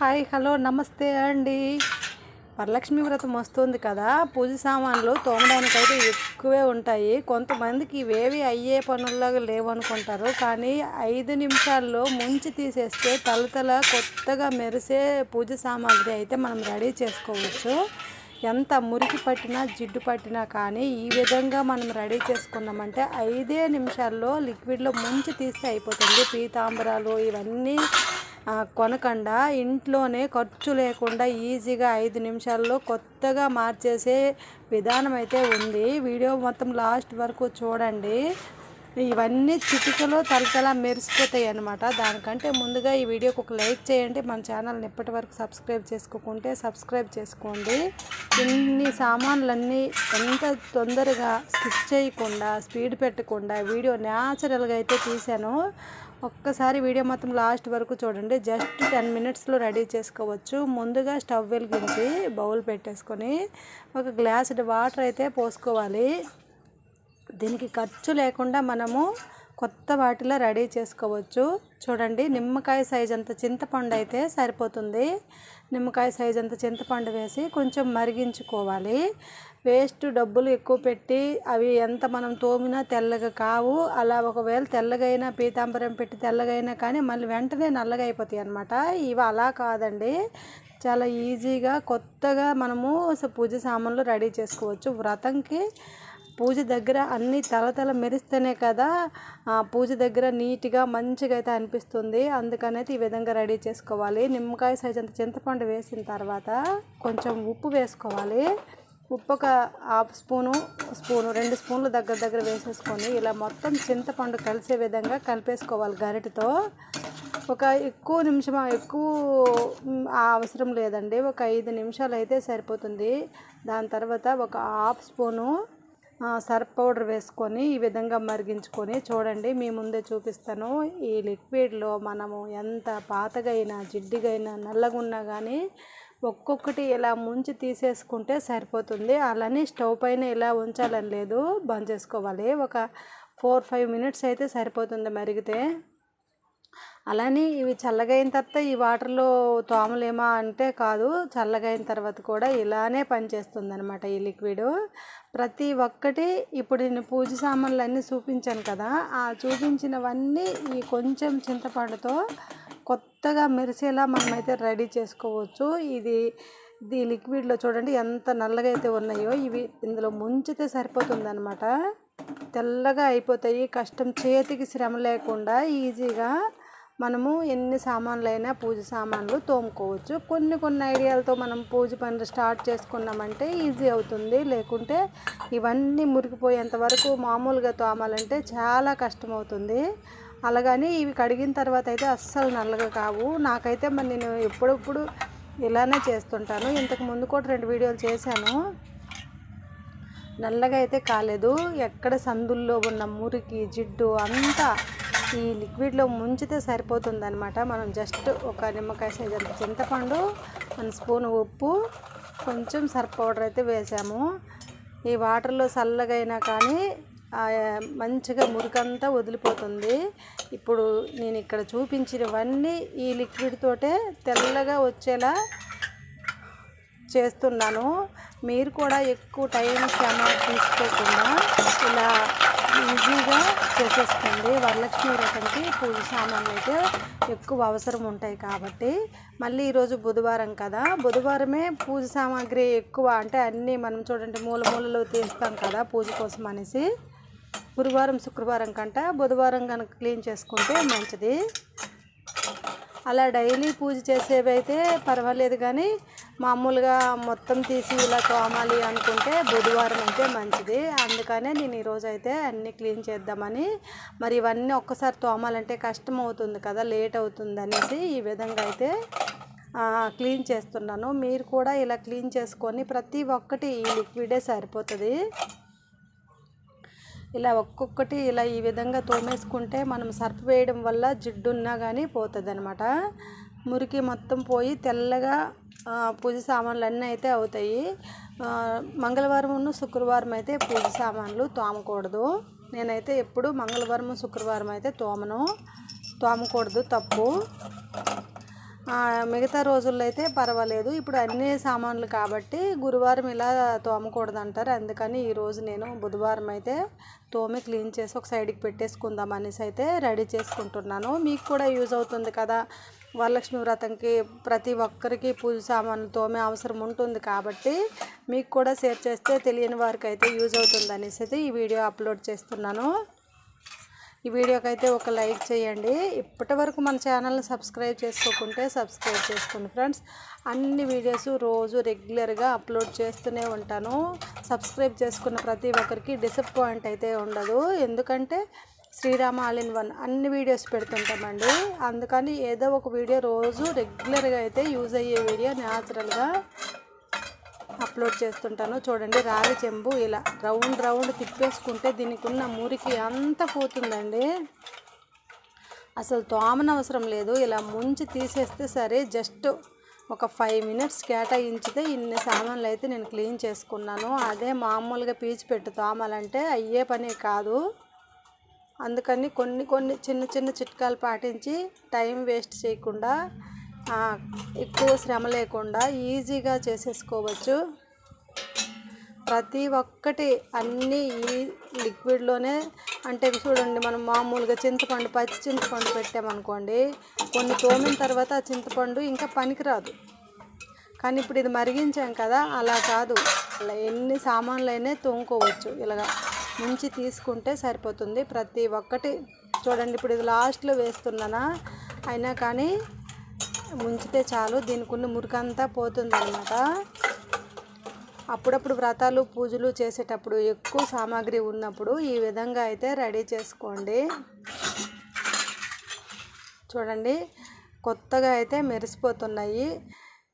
Hi hello నమస్తే అండి. వరలక్ష్మి వ్రతం వస్తుంది కదా. పూజ సామాన్లు తోమడానికైతే ఎక్కువే ఉంటాయి. కొంతమందికి ఇవేవి అయ్యే పనుల్లాగా లేవనుకుంటారు. కానీ ఐదు నిమిషాల్లో ముంచి తీసేస్తే తలతల కొత్తగా మెరిసే పూజ సామాగ్రి అయితే మనం రెడీ చేసుకోవచ్చు. ఎంత మురికి పట్టినా జిడ్డు పట్టినా కానీ ఈ విధంగా మనం రెడీ చేసుకున్నామంటే ఐదే నిమిషాల్లో లిక్విడ్లో ముంచి తీస్తే అయిపోతుంది. పీతాంబరాలు ఇవన్నీ కొనకుండా. ఇంట్లోనే ఖర్చు లేకుండా ఈజీగా ఐదు నిమిషాల్లో కొత్తగా మార్చేసే విధానం అయితే ఉంది. వీడియో మొత్తం లాస్ట్ వరకు చూడండి. ఇవన్నీ చిటికలో తలతలా మెరిసిపోతాయి అనమాట దానికంటే ముందుగా ఈ వీడియోకి ఒక లైక్ చేయండి. మన ఛానల్ని ఇప్పటి వరకు సబ్స్క్రైబ్ చేసుకోకుంటే సబ్స్క్రైబ్ చేసుకోండి. ఇన్ని సామాన్లన్నీ ఎంత తొందరగా స్కిప్ చేయకుండా స్పీడ్ పెట్టకుండా వీడియో న్యాచురల్గా అయితే తీశాను. ఒక్కసారి వీడియో మొత్తం లాస్ట్ వరకు చూడండి. జస్ట్ టెన్ మినిట్స్లో రెడీ చేసుకోవచ్చు. ముందుగా స్టవ్ వెలిగించి బౌల్ పెట్టేసుకొని ఒక గ్లాస్ వాటర్ అయితే పోసుకోవాలి. దీనికి ఖర్చు లేకుండా మనము కొత్త వాటిలో రెడీ చేసుకోవచ్చు. చూడండి నిమ్మకాయ సైజ్ అంత చింతపండు అయితే సరిపోతుంది. నిమ్మకాయ సైజ్ అంత చింతపండు వేసి కొంచెం మరిగించుకోవాలి. వేస్ట్ డబ్బులు ఎక్కువ పెట్టి అవి ఎంత మనం తోమినా తెల్లగా కావు. అలా ఒకవేళ తెల్లగైనా పీతాంబరం పెట్టి తెల్లగైనా కానీ మళ్ళీ వెంటనే నల్లగా అయిపోతాయి అనమాట ఇవి అలా కాదండి. చాలా ఈజీగా కొత్తగా మనము పూజ సామాన్లు రెడీ చేసుకోవచ్చు. వ్రతంకి పూజ దగ్గర అన్ని తలతల మెరిస్తేనే కదా పూజ దగ్గర నీట్గా మంచిగా అయితే అనిపిస్తుంది. అందుకనైతే ఈ విధంగా రెడీ చేసుకోవాలి. నిమ్మకాయ సైజ్ అంత చింతపండు వేసిన తర్వాత కొంచెం ఉప్పు వేసుకోవాలి. ఉప్పు ఒక హాఫ్ స్పూను స్పూను రెండు స్పూన్లు దగ్గర దగ్గర వేసేసుకొని ఇలా మొత్తం చింతపండు కలిసే విధంగా కలిపేసుకోవాలి గరిటతో. ఒక ఎక్కువ నిమిషం ఎక్కువ అవసరం లేదండి. ఒక ఐదు నిమిషాలు అయితే సరిపోతుంది. దాని తర్వాత ఒక హాఫ్ స్పూను సర్ఫ్ పౌడర్ వేసుకొని ఈ విధంగా మరిగించుకొని చూడండి మీ ముందే చూపిస్తాను. ఈ లిక్విడ్లో మనము ఎంత పాతగైనా జిడ్డుగైనా నల్లగున్నా కానీ ఒక్కొక్కటి ఇలా ముంచి తీసేసుకుంటే సరిపోతుంది. అలానే స్టవ్ పైన ఇలా ఉంచాలని లేదు బంద్ చేసుకోవాలి. ఒక ఫోర్ ఫైవ్ మినిట్స్ అయితే సరిపోతుంది మరిగితే. అలానే ఇవి చల్లగైన తర్వాత ఈ వాటర్లో తోమలేమా అంటే కాదు చల్లగైన తర్వాత కూడా ఇలానే పనిచేస్తుంది అనమాట ఈ లిక్విడ్. ప్రతి ఒక్కటి ఇప్పుడు నేను పూజ సామాన్లు అన్నీ చూపించాను కదా ఆ చూపించినవన్నీ ఈ కొంచెం చింతపండుతో కొత్తగా మెరిసేలా మనమైతే రెడీ చేసుకోవచ్చు. ఇది ఇది లిక్విడ్లో చూడండి ఎంత నల్లగా అయితే ఉన్నాయో ఇవి ఇందులో ముంచితే సరిపోతుందనమాట తెల్లగా అయిపోతాయి. కష్టం చేతికి శ్రమ లేకుండా ఈజీగా మనము ఎన్ని సామాన్లు అయినా పూజ సామాన్లు తోముకోవచ్చు. కొన్ని కొన్ని ఐడియాలతో మనం పూజ పనులు స్టార్ట్ చేసుకున్నామంటే ఈజీ అవుతుంది. లేకుంటే ఇవన్నీ మురికిపోయేంత వరకు మామూలుగా తోమాలంటే చాలా కష్టం అవుతుంది అలాగని ఇవి కడిగిన తర్వాత అయితే అస్సలు నల్లగా కావు. నాకైతే మరి నేను ఎప్పుడప్పుడు ఇలానే చేస్తుంటాను. ఇంతకు ముందు కూడా రెండు వీడియోలు చేశాను. నల్లగా అయితే కాలేదు. ఎక్కడ సందుల్లో ఉన్న మురికి జిడ్డు అంతా ఈ లిక్విడ్లో ముంచితే సరిపోతుందనమాట మనం జస్ట్ ఒక నిమ్మకాయ సైజ్ అంత చింతపండు మన స్పూన్ ఉప్పు కొంచెం సర్ఫ్ పౌడర్ అయితే వేసాము. ఈ వాటర్లో చల్లగైనా కానీ మంచిగా మురికంతా వదిలిపోతుంది. ఇప్పుడు నేను ఇక్కడ చూపించినవన్నీ ఈ లిక్విడ్ తోటే తెల్లగా వచ్చేలా చేస్తున్నాను. మీరు కూడా ఎక్కువ టైం శ్రమ తీసుకోకుండా ఇలా ఈజీగా చేసేసుకోండి. వరలక్ష్మి వ్రతంకి పూజ సామాన్లు అయితే ఎక్కువ అవసరం ఉంటాయి కాబట్టి. మళ్ళీ ఈరోజు బుధవారం కదా. బుధవారమే పూజ సామాగ్రి ఎక్కువ అంటే అన్నీ మనం చూడండి మూల మూలలో తీస్తాం కదా పూజ కోసం అనేసి. గురువారం శుక్రవారం కంట బుధవారం కనుక క్లీన్ చేసుకుంటే మంచిది. అలా డైలీ పూజ చేసేవి అయితే పర్వాలేదు కానీ మామూలుగా మొత్తం తీసి ఇలా తోమాలి అనుకుంటే బుధవారం అయితే మంచిది. అందుకనే నేను ఈరోజు అయితే అన్నీ క్లీన్ చేద్దామని మరి ఇవన్నీ ఒక్కసారి తోమాలంటే కష్టం అవుతుంది కదా లేట్ అవుతుంది అనేసి ఈ విధంగా అయితే క్లీన్ చేస్తున్నాను. మీరు కూడా ఇలా క్లీన్ చేసుకొని ప్రతి ఒక్కటి ఈ లిక్విడే సరిపోతుంది. ఇలా ఒక్కొక్కటి ఇలా ఈ విధంగా తోమేసుకుంటే మనం సర్ఫ్ వేయడం వల్ల జిడ్డున్నా కానీ పోతుంది అనమాట మురికి మొత్తం పోయి తెల్లగా పూజ సామాన్లు అన్నీ అయితే అవుతాయి. మంగళవారం శుక్రవారం అయితే పూజ సామాన్లు తోమకూడదు. నేనైతే ఎప్పుడు మంగళవారం శుక్రవారం అయితే తోమను. తోమకూడదు తప్పు. మిగతా రోజుల్లో అయితే పర్వాలేదు. ఇప్పుడు అన్ని సామాన్లు కాబట్టి గురువారం ఇలా తోమకూడదు అంటారు అందుకని ఈరోజు నేను బుధవారం అయితే తోమి క్లీన్ చేసి ఒక సైడ్కి పెట్టేసుకుందాం అనేసి అయితే రెడీ చేసుకుంటున్నాను. మీకు కూడా యూజ్ అవుతుంది కదా. వరలక్ష్మి వ్రతంకి ప్రతి ఒక్కరికి పూజ సామాన్లు తోమే అవసరం ఉంటుంది కాబట్టి మీకు కూడా షేర్ చేస్తే తెలియని వారికి అయితే యూజ్ అవుతుంది అనేసి అయితే ఈ వీడియో అప్లోడ్ చేస్తున్నాను. ఈ వీడియోకి అయితే ఒక లైక్ చేయండి. ఇప్పటి వరకు మన ఛానల్ని సబ్స్క్రైబ్ చేసుకోకుంటే సబ్స్క్రైబ్ చేసుకోండి ఫ్రెండ్స్. అన్ని వీడియోస్ రోజు రెగ్యులర్గా అప్లోడ్ చేస్తూనే ఉంటాను. సబ్స్క్రైబ్ చేసుకున్న ప్రతి ఒక్కరికి డిసప్పాయింట్ అయితే ఉండదు. ఎందుకంటే శ్రీరామ ఆల్ ఇన్ వన్ అన్ని వీడియోస్ పెడుతుంటామండి. అందుకని ఏదో ఒక వీడియో రోజు రెగ్యులర్గా అయితే యూజ్ అయ్యే వీడియో న్యాచురల్గా అప్లోడ్ చేస్తుంటాను. చూడండి రావి చెంబు ఇలా రౌండ్ రౌండ్ తిప్పేసుకుంటే దీనికి ఉన్న మురికి అంతా పోతుందండి. అసలు తోమనవసరం లేదు. ఇలా ముంచి తీసేస్తే సరే జస్ట్ ఒక ఫైవ్ మినిట్స్ కేటాయించితే ఇన్ని సామాన్లు అయితే నేను క్లీన్ చేసుకున్నాను. అదే మామూలుగా పీచి పెట్టు తోమాలంటే అయ్యే పని కాదు. అందుకని కొన్ని కొన్ని చిన్న చిన్న చిట్కాలు పాటించి టైం వేస్ట్ చేయకుండా ఎక్కువ శ్రమ లేకుండా ఈజీగా చేసేసుకోవచ్చు. ప్రతి ఒక్కటి అన్నీ ఈ లిక్విడ్లోనే అంటే చూడండి మనం మామూలుగా చింతపండు పచ్చి చింతపండు పెట్టామనుకోండి కొన్ని తోమిన తర్వాత ఆ చింతపండు ఇంకా పనికిరాదు. కానీ ఇప్పుడు ఇది మరిగించాం కదా అలా కాదు. అలా ఎన్ని సామాన్లు అయినా తోముకోవచ్చు. ఇలాగా ముంచి తీసుకుంటే సరిపోతుంది. ప్రతి ఒక్కటి చూడండి ఇప్పుడు ఇది లాస్ట్లో వేస్తున్నానా అయినా కానీ ముంచితే చాలు దీనికి ఉన్న మురికంతా పోతుందన్నమాట. అప్పుడప్పుడు వ్రతాలు పూజలు చేసేటప్పుడు ఎక్కువ సామాగ్రి ఉన్నప్పుడు ఈ విధంగా అయితే రెడీ చేసుకోండి. చూడండి కొత్తగా అయితే మెరిసిపోతున్నాయి.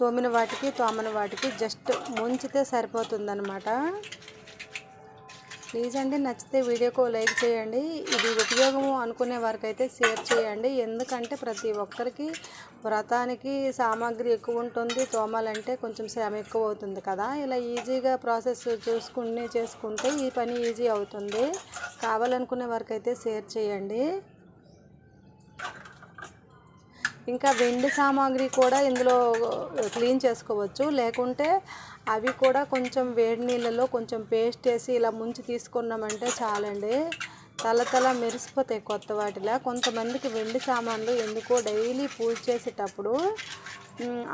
తోమిన వాటికి తోమని వాటికి జస్ట్ ముంచితే సరిపోతుందన్నమాట. ప్లీజ్ అండి నచ్చితే వీడియోకు లైక్ చేయండి. ఇది ఉపయోగము అనుకునే వారికి అయితే షేర్ చేయండి. ఎందుకంటే ప్రతి ఒక్కరికి వ్రతానికి సామాగ్రి ఎక్కువ ఉంటుంది. తోమాలంటే కొంచెం శ్రమ ఎక్కువ అవుతుంది కదా. ఇలా ఈజీగా ప్రాసెస్ చూసుకుని చేసుకుంటే ఈ పని ఈజీ అవుతుంది. కావాలనుకునే వారికి అయితే షేర్ చేయండి. ఇంకా వెండి సామాగ్రి కూడా ఇందులో క్లీన్ చేసుకోవచ్చు. లేకుంటే అవి కూడా కొంచెం వేడి నీళ్ళలో కొంచెం పేస్ట్ వేసి ఇలా ముంచి తీసుకున్నామంటే చాలండి. తలతల మెరిసిపోతాయి కొత్త వాటిలా. కొంతమందికి వెండి సామాన్లు ఎందుకో డైలీ పూజ చేసేటప్పుడు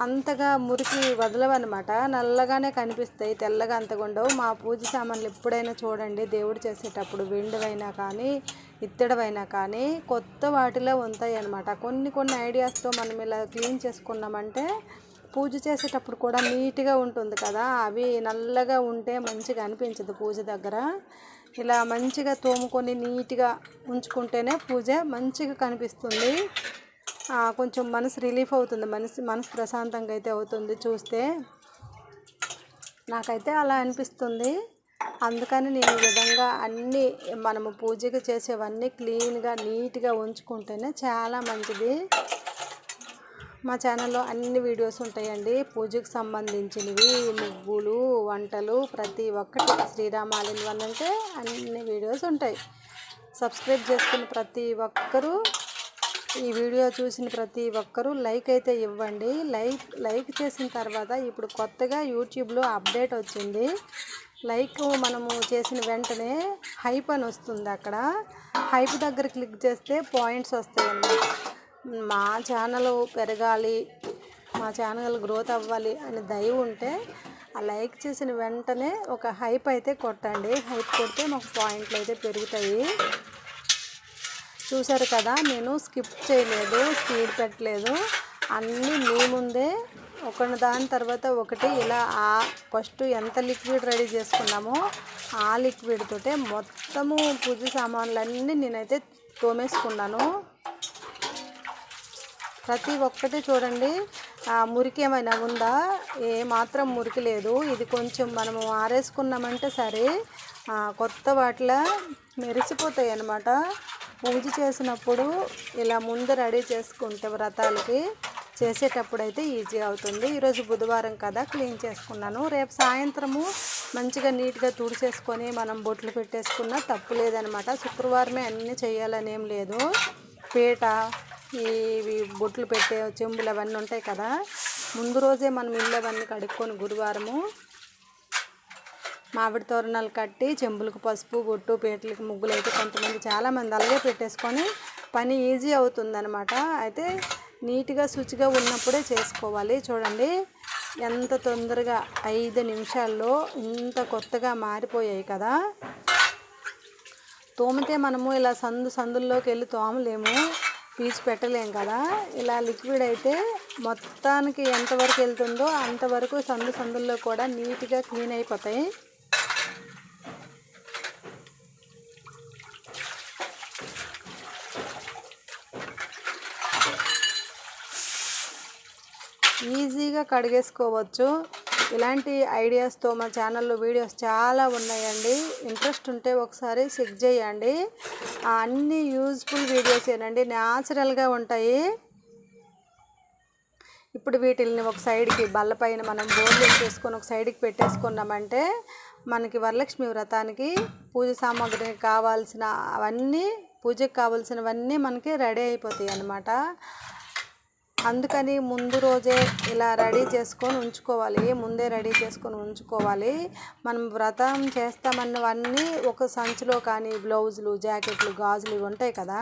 అంతగా మురికి వదలవన్నమాట. నల్లగానే కనిపిస్తాయి తెల్లగా అంతగా ఉండవు. మా పూజ సామాన్లు ఎప్పుడైనా చూడండి దేవుడు చేసేటప్పుడు వెండివైనా కానీ ఇత్తడివైనా కానీ కొత్త వాటిలో ఉంటాయి అన్నమాట కొన్ని కొన్ని ఐడియాస్తో మనం ఇలా క్లీన్ చేసుకున్నామంటే పూజ చేసేటప్పుడు కూడా నీట్గా ఉంటుంది కదా. అవి నల్లగా ఉంటే మంచిగా అనిపించదు పూజ దగ్గర. ఇలా మంచిగా తోముకొని నీట్గా ఉంచుకుంటేనే పూజ మంచిగా కనిపిస్తుంది. కొంచెం మనసు రిలీఫ్ అవుతుంది. మనసు మనసు ప్రశాంతంగా అయితే అవుతుంది చూస్తే. నాకైతే అలా అనిపిస్తుంది. అందుకని నేను ఈ విధంగా అన్నీ మనము పూజకి చేసేవన్నీ క్లీన్గా నీట్గా ఉంచుకుంటేనే చాలా మంచిది. మా ఛానల్లో అన్ని వీడియోస్ ఉంటాయండి. పూజకు సంబంధించినవి ముగ్గులు వంటలు ప్రతి ఒక్కటి. శ్రీరామ ఆల్ వన్ అంటే అన్ని వీడియోస్ ఉంటాయి. సబ్స్క్రైబ్ చేసుకున్న ప్రతి ఒక్కరూ ఈ వీడియో చూసిన ప్రతి ఒక్కరూ లైక్ అయితే ఇవ్వండి. లైక్ లైక్ చేసిన తర్వాత ఇప్పుడు కొత్తగా యూట్యూబ్లో అప్డేట్ వచ్చింది. లైక్ మనము చేసిన వెంటనే హైప్ అని వస్తుంది అక్కడ. హైప్ దగ్గర క్లిక్ చేస్తే పాయింట్స్ వస్తాయి అన్నమాట మా ఛానల్ పెరగాలి మా ఛానల్ గ్రోత్ అవ్వాలి అని దయ ఉంటే ఆ లైక్ చేసిన వెంటనే ఒక హైప్ అయితే కొట్టండి. హైప్ కొడితే మాకు పాయింట్లు అయితే పెరుగుతాయి. చూసారు కదా నేను స్కిప్ చేయలేదు స్పీడ్ పెట్టలేదు. అన్నీ మీ ముందే. ఒకటి దాని తర్వాత ఒకటి ఇలా ఆ ఫస్ట్ ఎంత లిక్విడ్ రెడీ చేసుకున్నామో ఆ లిక్విడ్ తోటే మొత్తము పూజ సామాన్లన్నీ నేనైతే తోమేసుకున్నాను. ప్రతి ఒక్కటి చూడండి. మురికి ఏమైనా ఉందా? ఏ మాత్రం మురికి లేదు. ఇది కొంచెం మనము ఆరేసుకున్నామంటే సరే కొత్త వాటిలా మెరిసిపోతాయి అన్నమాట పూజ చేసినప్పుడు ఇలా ముందు రెడీ చేసుకుంటే వ్రతాలకి చేసేటప్పుడు అయితే ఈజీ అవుతుంది. ఈరోజు బుధవారం కదా క్లీన్ చేసుకున్నాను. రేపు సాయంత్రము మంచిగా నీట్గా తుడిచేసుకొని మనం బొట్లు పెట్టేసుకున్నా తప్పు లేదనమాట శుక్రవారమే అన్నీ చేయాలని ఏం లేదు. పీట ఇవి బొట్లు పెట్టే చెంబులు అవన్నీ ఉంటాయి కదా. ముందు రోజే మనం ఇల్లు అవన్నీ కడుక్కొని గురువారము మామిడి తోరణాలు కట్టి చెంబులకు పసుపు బొట్టు పేటలకు ముగ్గులు అయితే కొంతమంది చాలామంది అలాగే పెట్టేసుకొని పని ఈజీ అవుతుందన్నమాట. అయితే నీట్గా శుచిగా ఉన్నప్పుడే చేసుకోవాలి. చూడండి ఎంత తొందరగా ఐదు నిమిషాల్లో ఇంత కొత్తగా మారిపోయాయి కదా. తోమితే మనము ఇలా సందు సందుల్లోకి వెళ్ళి తోమలేము. పీచు పెట్టలేం కదా. ఇలా లిక్విడ్ అయితే మొత్తానికి ఎంతవరకు వెళ్తుందో అంతవరకు సందు సందుల్లో కూడా నీట్గా క్లీన్ అయిపోతాయి. ఈజీగా కడిగేసుకోవచ్చు. ఇలాంటి ఐడియాస్తో మా ఛానల్లో వీడియోస్ చాలా ఉన్నాయండి. ఇంట్రెస్ట్ ఉంటే ఒకసారి చెక్ చేయండి. అన్ని యూజ్ఫుల్ వీడియోస్ ఏనండి. న్యాచురల్గా ఉంటాయి. ఇప్పుడు వీటిల్ని ఒక సైడ్కి బల్లపైన మనం బోర్లు చేసుకొని ఒక సైడ్కి పెట్టేసుకున్నామంటే మనకి వరలక్ష్మి వ్రతానికి పూజ సామాగ్రికి కావాల్సిన అవన్నీ పూజకి కావాల్సినవన్నీ మనకి రెడీ అయిపోతాయి అన్నమాట అందుకని ముందు రోజే ఇలా రెడీ చేసుకొని ఉంచుకోవాలి. ముందే రెడీ చేసుకొని ఉంచుకోవాలి. మనం వ్రతం చేస్తామన్నవన్నీ ఒక సంచిలో కానీ బ్లౌజులు జాకెట్లు గాజులు ఇవి ఉంటాయి కదా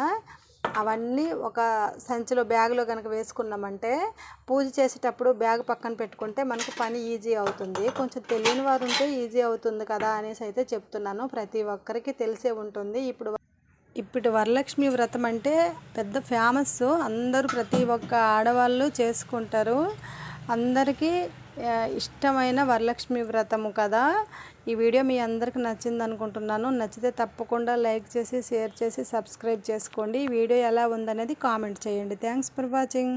అవన్నీ ఒక సంచిలో బ్యాగ్లో కనుక వేసుకున్నామంటే పూజ చేసేటప్పుడు బ్యాగ్ పక్కన పెట్టుకుంటే మనకు పని ఈజీ అవుతుంది. కొంచెం తెలియని వారు ఉంటే ఈజీ అవుతుంది కదా అనేసి అయితే చెప్తున్నాను. ప్రతి ఒక్కరికి తెలిసే ఉంటుంది. ఇప్పుడు ఇప్పుడు వరలక్ష్మి వ్రతం అంటే పెద్ద ఫేమస్ అందరూ ప్రతి ఒక్క ఆడవాళ్ళు చేసుకుంటారు. అందరికీ ఇష్టమైన వరలక్ష్మి వ్రతము కదా. ఈ వీడియో మీ అందరికి నచ్చింది అనుకుంటున్నాను. నచ్చితే తప్పకుండా లైక్ చేసి షేర్ చేసి సబ్స్క్రైబ్ చేసుకోండి. ఈ వీడియో ఎలా ఉందనేది కామెంట్ చేయండి. Thanks for watching